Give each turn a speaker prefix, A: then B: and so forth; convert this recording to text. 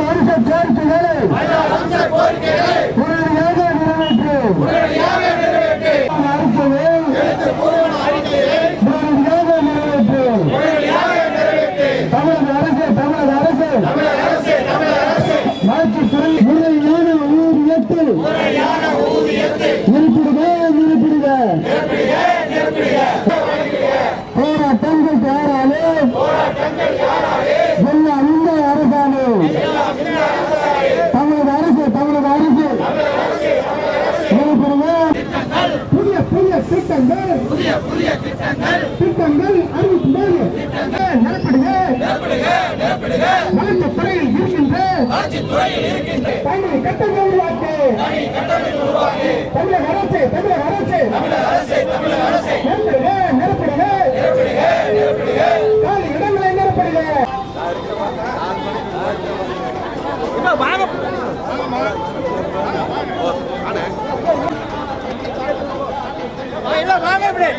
A: வருஷ கோரிக்கைகளை திட்டங்கள். புதிய புதிய திட்டங்கள். திட்டங்கள் அறிவிக்கும்போது நிரப்பிடுக வளர்ச்சித் துறையில் இருக்கின்ற தனி கட்டங்கள் உருவாக்கு. தமிழக அரசு தமிழக அரசு. நிரப்பிடுக நிரப்பிடுக காலி இடங்களை நிரப்பிடுக
B: வாங்க இப்படி.